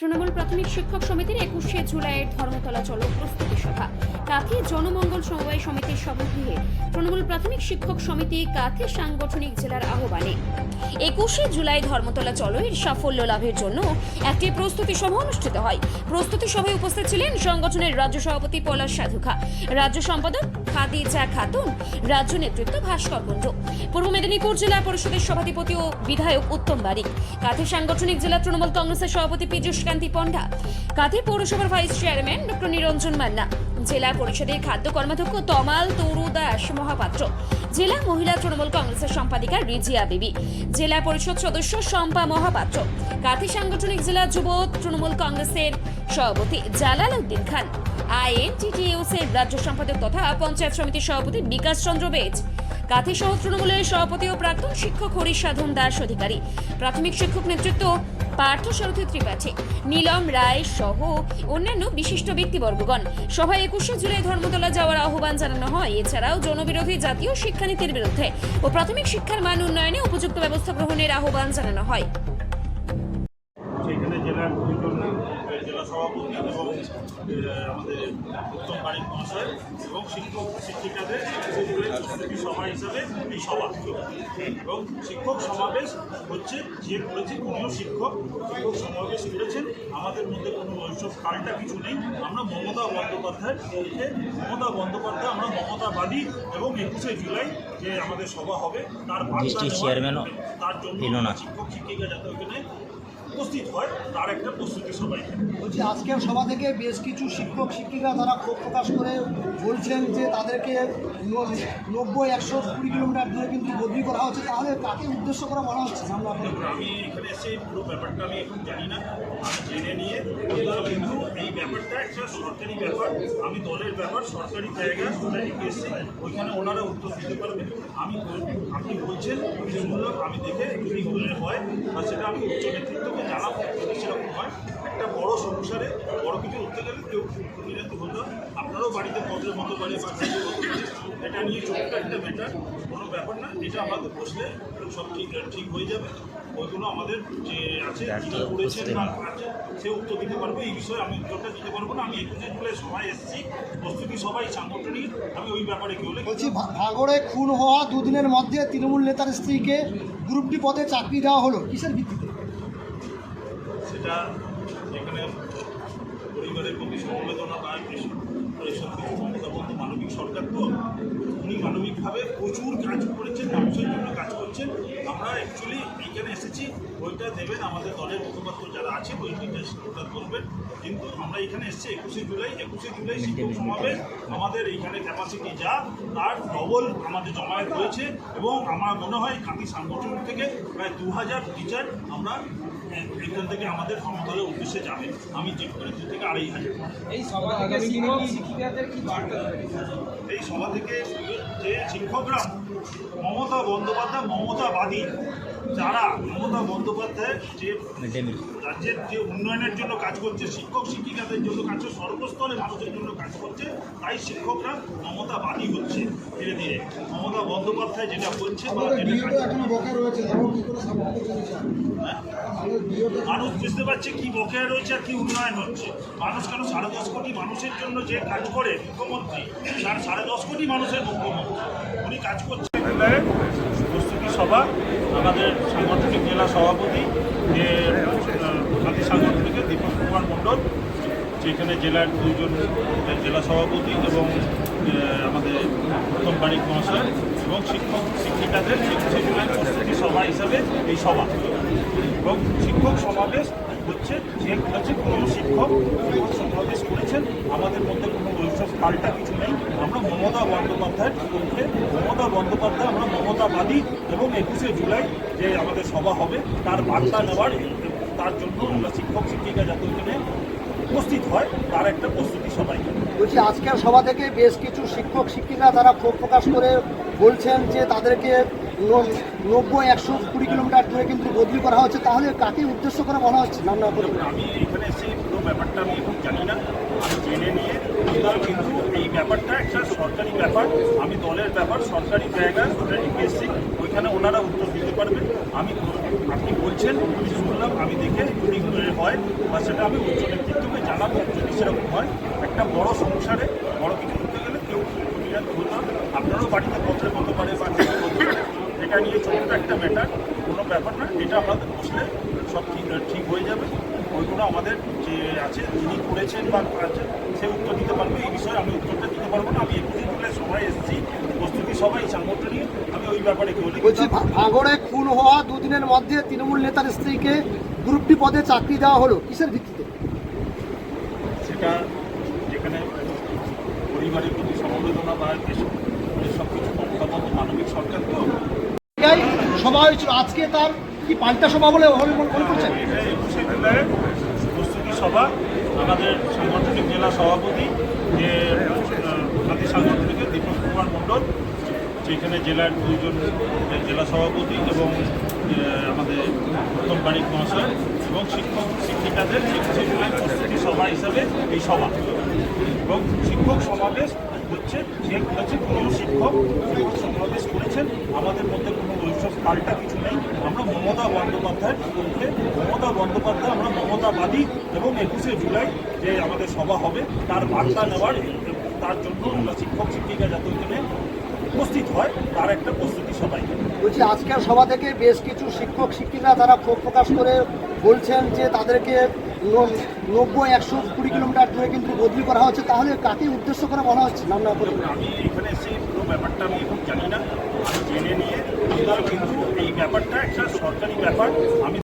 তৃণমূল প্রাথমিক শিক্ষক সমিতির একুশে জুলাইয়ের ধর্মতলা চলো প্রস্তুতি সভা। কাথি জনমঙ্গল সমবায় সমিতির সভাগৃহে তৃণমূল প্রাথমিক শিক্ষক সমিতি কাথি সাংগঠনিক জেলার আহ্বানে। একুশে জুলাই ধর্মতলা চলো এর সাফল্য লাভের জন্য একটি প্রস্তুতি সভা অনুষ্ঠিত হয়। প্রস্তুতি সভায় উপস্থিত ছিলেন সংগঠনের রাজ্য সভাপতি পলাশ সাধুখা, রাজ্য সম্পাদক খাদিজা খাতুন, রাজ্য নেতৃত্ব ভাস্কর কুণ্ডু পূর্ব মেদিনীপুর জেলা পরিষদের সভাধিপতি ও বিধায়ক উত্তম বারিক। কাঁথি সাংগঠনিক জেলা তৃণমূল কংগ্রেসের সভাপতি পীযুষ কান্তি পণ্ডা। কাঁথি পৌরসভার vice chairman doctor Niranjan Manna জেলা পরিষদের খাদ্য কর্মাধ্যক্ষ তমাল তরু দাস মহাপাত্র। জেলা মহিলা তৃণমূল কংগ্রেসের সম্পাদিকা রিজিয়া বিবি। জেলা পরিষদ সদস্য শম্পা মহাপাত্র। কাঁথি সাংগঠনিক জেলা যুব তৃণমূল কংগ্রেসের সভাপতি জালাল উদ্দিন খান। আইএনটিটিইউস এর রাজ্য সম্পাদক তথা পঞ্চায়েত সমিতির সভাপতি বিকাশ চন্দ্র বেজ। কাথি সহ তৃণমূলের সভাপতি ও প্রাক্তন শিক্ষক হরিশ সাধন দাস অধিকারী। প্রাথমিক শিক্ষক নেতৃত্ব পার্থ সারথী ত্রিপাঠী। নীলম রায় সহ অন্যান্য বিশিষ্ট ব্যক্তিবর্গগণ। সভায় একুশে জুলাই ধর্মতলা যাওয়ার আহ্বান জানানো হয়। এছাড়াও জনবিরোধী জাতীয় শিক্ষানীতির বিরুদ্ধে ও প্রাথমিক শিক্ষার মান উন্নয়নে উপযুক্ত ব্যবস্থা গ্রহণের আহ্বান জানানো হয়। আমাদের উত্তম বাড়ির মহাশয় এবং শিক্ষক শিক্ষিকাদের সভা হিসাবে এই সভা। এবং শিক্ষক সমাবেশ হচ্ছে যে করেছে উনিও শিক্ষক শিক্ষক সমাবেশ করেছেন। আমাদের মধ্যে কোনো ওইসব কালটা কিছু নেই। আমরা মমতা বন্দ্যোপাধ্যায়ের পক্ষে মমতা বন্দ্যোপাধ্যায় আমরা মমতাবাদী এবং একুশে জুলাই যে আমাদের সভা হবে তার চেয়ারম্যানও তার জন্য শিক্ষক শিক্ষিকা যাতে ওখানে উপস্থিত হয় তার একটা প্রস্তুতি সবাই বলছি আজকের সভা থেকে বেশ কিছু শিক্ষক শিক্ষিকা তারা ক্ষোভ প্রকাশ করে বলছেন যে তাদেরকে নব্বই একশো কুড়ি কিলোমিটার দূরে কিন্তু বদলি করা হচ্ছে। তাহলে কাকে উদ্দেশ্য করে বলা হচ্ছে আমি এখানে এসে পুরো ব্যাপারটা আমি এখন জানি না। আমি জেনে নিয়ে কিন্তু এই ব্যাপারটা একটা সরকারি ব্যাপার। আমি দলের ব্যাপার সরকারি জায়গা ওটা রেখে এসেছি ওইখানে ওনারা উত্তর দিতে পারবেন আমি আপনি বলছেন আমি দেখে যদি হয় বা সেটা আমি উচ্চ নেতৃত্বকে জানাব যদি সেরকম হয় একটা বড় সংসারে বড় কিছু উঠতে গেলে কেউ পরিণত হতো আপনারাও বাড়িতে পদের মতো বাড়ি বা কাজের মতো বাড়ি। এটা নিয়ে ছোট্ট একটা ম্যাটার কোনো ব্যাপার না এটা আমাদের বসলে সব ঠিক ঠিক হয়ে যাবে। ওইগুলো আমাদের যে আছে যিনি করেছেন বা আছে সে উত্তর দিতে পারবে এই বিষয়ে আমি উত্তরটা দিতে পারব না আমি একুশে জুলাই সবাই এসেছি প্রস্তুতি সবাই সাংগঠনিক আমি ওই ব্যাপারে কি হলে বলছি ভাগড়ে খুন হওয়া দুদিনের মধ্যে তৃণমূল নেতার স্ত্রীকে গ্রুপ ডি পদে চাকরি দেওয়া হলো কিসের ভিত্তিতে? সেটা যেখানে পরিবারের প্রতি সমবেদনা বা এসব কিছু মমতা মানবিক সরকার তো, উনি মানবিকভাবে প্রচুর কাজ করেছেন, মানুষের জন্য কাজ করছেন। আমরা অ্যাকচুয়ালি এইখানে এসেছি ওইটা দেবেন, আমাদের দলের মুখপাত্র যারা আছে ডিটেলস ওটা বলবেন কিন্তু আমরা এখানে এসেছি একুশে জুলাই একুশে জুলাই শিক্ষক সমাবেশ। আমাদের এইখানে ক্যাপাসিটি যা, তার ডবল আমাদের জমায়েত হয়েছে এবং আমার মনে হয় কাঁদি সাংগঠন থেকে প্রায় দু হাজার টিচার আমরা এখান থেকে আমাদের সমতলের উদ্দেশ্যে যাবে। আমি চেক করে দু থেকে আড়াই হাজার। এই সভা থেকে শিক্ষিকাদের কি বার্তা এই সভা থেকে যে শিক্ষকরা মমতা বন্দ্যোপাধ্যায় মমতাবাদী যারা মমতা বন্দ্যোপাধ্যায় যে রাজ্যের যে উন্নয়নের জন্য কাজ করছে শিক্ষক শিক্ষিকাদের জন্য কাজ করছে সর্বস্তরে মানুষের জন্য কাজ করছে তাই শিক্ষকরা মমতাবাদী হচ্ছে ধীরে ধীরে। মমতা বন্দ্যোপাধ্যায় যেটা বলছে বা যেটা কাজ রয়েছে হ্যাঁ? মানুষ বুঝতে পারছে কি বকেয়া রয়েছে আর কি উন্নয়ন হচ্ছে। মানুষ কেন সাড়ে দশ কোটি মানুষের জন্য যে কাজ করে মুখ্যমন্ত্রী? তার সাড়ে দশ কোটি মানুষের মুখ্যমন্ত্রী। উনি কাজ করছেন প্রস্তুতি সভা, আমাদের সাংগঠনিক জেলা সভাপতি যে জাতি সাংগঠনিকের দীপক কুমার মণ্ডল সেখানে জেলার দুইজন জেলা সভাপতি এবং আমাদের প্রথম বাড়ির মহাশয় এবং শিক্ষক, শিক্ষিকাদের প্রস্তুতি সভা হিসাবে এই সভা। এবং শিক্ষক সমাবেশ হচ্ছে যে করেছে কোনো শিক্ষক শিক্ষক সমাবেশ করেছেন, আমাদের মধ্যে কোনো পাল্টা কিছু নেই। মমতা বন্দ্যোপাধ্যায়ের পক্ষে মমতা বন্দ্যোপাধ্যায় আমরা মমতাবাদী এবং একুশে জুলাই যে আমাদের সভা হবে তার বার্তা নেওয়ার তার জন্য আমরা শিক্ষক শিক্ষিকা যাতে ওখানে উপস্থিত হয় তার একটা প্রস্তুতি সবাই বলছি আজকের সভা থেকে বেশ কিছু শিক্ষক শিক্ষিকা তারা ক্ষোভ প্রকাশ করে বলছেন যে তাদেরকে নব্বই একশো কুড়ি কিলোমিটার দূরে কিন্তু বদলি করা হচ্ছে। তাহলে কাকে উদ্দেশ্য করে বলা হচ্ছে? নাম না করে। আমি এখানে এসে পুরো ব্যাপারটা আমি জানি না। আমি জেনে নিয়ে কিন্তু এই ব্যাপারটা একটা সরকারি ব্যাপার, আমি দলের ব্যাপার, সরকারি জায়গা রেখে এসেছি ওইখানে ওনারা উত্তর দিতে পারবেন। আমি আপনি বলছেন, আমি শুনলাম, আমি দেখে যদি হয় বা সেটা আমি উচ্চ নেতৃত্বকে জানাব, যদি সেরকম হয়, একটা বড় সংসারে বড় কিছু করতে গেলে কেউ হতো আপনারও বাড়িতে পত্রে হতে পারে বা এটা নিয়ে ছোট্ট একটা ম্যাটার কোনো ব্যাপার না, এটা আমাদের বসলে সব ঠিক ঠিক হয়ে যাবে। ওইগুলো আমাদের যে আছে যিনি করেছেন বা আছে সে উত্তর দিতে পারবে। এই বিষয়ে আমি উত্তরটা দিতে পারব না। আমি একুশে জুলাই সবাই এসেছি। প্রস্তুতি সবাই সাংগঠনিক আমি ওই ব্যাপারে কেউ বলছি ভাঙড়ে খুন হওয়া দুদিনের মধ্যে তৃণমূল নেতার স্ত্রীকে গ্রুপটি পদে চাকরি দেওয়া হলো। কিসের ভিত্তিতে? সেটা যেখানে পরিবারের প্রতি সমবেদনা বা এসব কিছু মানবিক সরকার তো। সভা হয়েছিল। আজকে তার কি পাল্টা সভা বলে মনে করছেন? প্রস্তুতি সভা, আমাদের সাংগঠনিক জেলা সভাপতি যে জাতি সাংগঠনিকের দীপক কুমার মণ্ডল, যেখানে জেলার দুইজন জেলা সভাপতি এবং আমাদের উত্তম বারিক মহাশয় এবং শিক্ষক শিক্ষিকাদের প্রস্তুতি সভা হিসাবে এই সভা। এবং শিক্ষক সমাবেশ হচ্ছে যে করেছে কোনো শিক্ষক শিক্ষক সমাবেশ করেছেন। আমাদের মধ্যে কোনো ওইসব পাল্টা কিছু নেই। আমরা মমতা বন্দ্যোপাধ্যায়ের বিরুদ্ধে, মমতা বন্দ্যোপাধ্যায় আমরা মমতাবাদী এবং একুশে জুলাই যে আমাদের সভা হবে, তার বার্তা নেওয়ার তার জন্য আমরা শিক্ষক শিক্ষিকা যাতে ওইখানে উপস্থিত হয়, তার একটা প্রস্তুতি সবাই বলছি, আজকের সভা থেকে বেশ কিছু শিক্ষক শিক্ষিকা তারা ক্ষোভ প্রকাশ করে বলছেন যে তাদেরকে নব্বই, একশো, কুড়ি কিলোমিটার দূরে কিন্তু বদলি করা হচ্ছে। তাহলে কাকে উদ্দেশ্য করে বলা হচ্ছে? নাম না করে। আমি এখানে এসে পুরো ব্যাপারটা আমি এখন জানি না। আমি জেনে নিয়ে কিন্তু এই ব্যাপারটা একটা সরকারি ব্যাপার। আমি